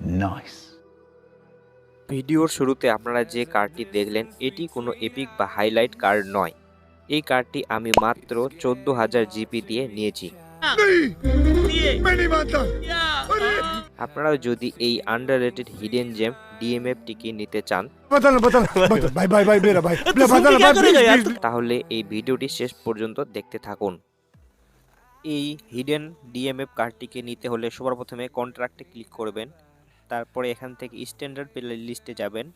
Nice ভিডিওর শুরুতে আপনারা যে কার্ডটি দেখলেন এটি কোনো এপিক বা হাইলাইট কার্ড নয়। এই কার্ডটি আমি মাত্র চোদ্দ হাজার জিপি দিয়ে নিয়েছি। আপনারা যদি এই আন্ডার রেটেড হিডেন জেম ডিএমএফটিকে নিতে চান তাহলে এই ভিডিওটি শেষ পর্যন্ত দেখতে থাকুন। এই হিডেন ডিএমএফ কার্ডটিকে নিতে হলে সবার প্রথমে কন্ট্রাক্টে ক্লিক করবেন। তারপরে এখান থেকে স্ট্যান্ডার্ড প্লে লিস্টে যাবেন।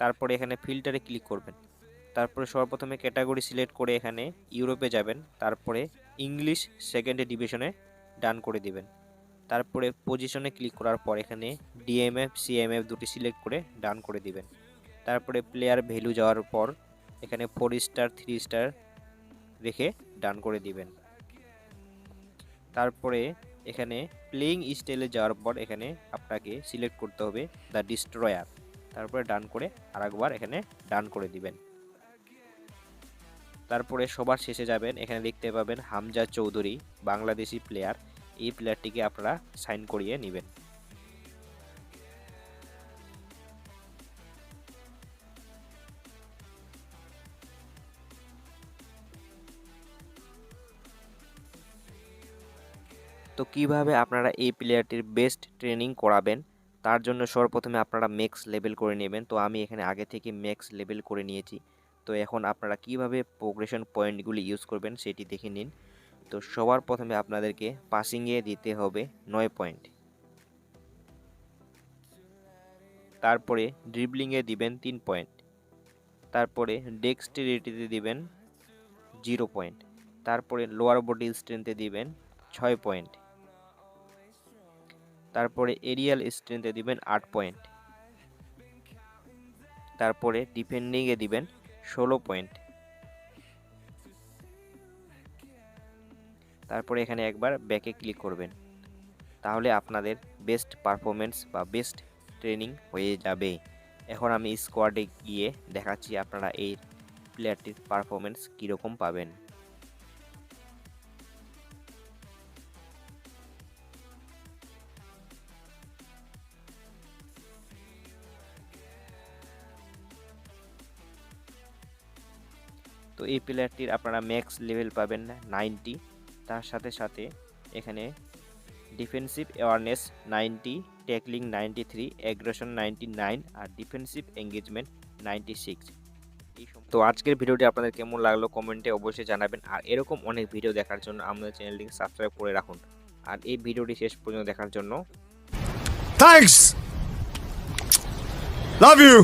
তারপরে এখানে ফিল্টারে ক্লিক করবেন। তারপরে সর্বপ্রথমে ক্যাটাগরি সিলেক্ট করে এখানে ইউরোপে যাবেন। তারপরে ইংলিশ সেকেন্ড ডিভিশনে ডান করে দিবেন। তারপরে পজিশনে ক্লিক করার পর এখানে ডিএমএফ সিএমএফ দুটি সিলেক্ট করে ডান করে দিবেন। তারপরে প্লেয়ার ভ্যালু যাওয়ার পর এখানে ফোর স্টার থ্রি স্টার রেখে ডান করে দিবেন। তারপরে এখানে প্লেইং স্টাইলে যাওয়ার পর এখানে আপনাকে সিলেক্ট করতে হবে দ্য ডিস্ট্রয়ার তারপরে ডান করে আরেকবার এখানে ডান করে দিবেন। তারপরে সবার শেষে যাবেন, এখানে দেখতে পাবেন হামজা চৌধুরী, বাংলাদেশি প্লেয়ার এই প্লেয়ারটিকে আপনারা সাইন করিয়ে নেবেন। তো কীভাবে আপনারা এই প্লেয়ারটির বেস্ট ট্রেনিং করাবেন? তার জন্য সর্বপ্রথমে আপনারা ম্যাক্স লেভেল করে নেবেন। তো আমি এখানে আগে থেকে ম্যাক্স লেভেল করে নিয়েছি। তো এখন আপনারা কীভাবে প্রোগ্রেশন পয়েন্টগুলি ইউজ করবেন সেটি দেখে নিন। তো সবার প্রথমে আপনাদেরকে পাসিংয়ে দিতে হবে নয় পয়েন্ট তারপরে ড্রিবলিংয়ে দিবেন তিন পয়েন্ট তারপরে ডেক্সটিরিটিতে দিবেন জিরো পয়েন্ট তারপরে লোয়ার বডি স্ট্রেংথে দিবেন ছয় পয়েন্ট তারপরে এরিয়াল স্ট্রেংথে দিবেন আট পয়েন্ট তারপরে ডিফেন্ডিংয়ে দিবেন ষোলো পয়েন্ট তারপরে এখানে একবার ব্যাকে ক্লিক করবেন। তাহলে আপনাদের বেস্ট পারফরমেন্স বা বেস্ট ট্রেনিং হয়ে যাবে। এখন আমি স্কোয়াডে গিয়ে দেখাচ্ছি আপনারা এই প্লেয়ারটির পারফরমেন্স কীরকম পাবেন। তো এই প্লেয়ারটির আপনারা ম্যাক্স লেভেল পাবেন নাইনটি তার সাথে সাথে এখানে defensive awareness ninety tackling ninety three aggression ninety nine আর ডিফেন্সিভ এঙ্গেজমেন্ট নাইনটি সিক্স তো আজকের ভিডিওটি আপনাদের কেমন লাগল কমেন্টে অবশ্যই জানাবেন। আর এরকম অনেক ভিডিও দেখার জন্য আমাদের চ্যানেলটিকে সাবস্ক্রাইব করে রাখুন। আর এই ভিডিওটি শেষ পর্যন্ত দেখার জন্য থ্যাংকস লাভ ইউ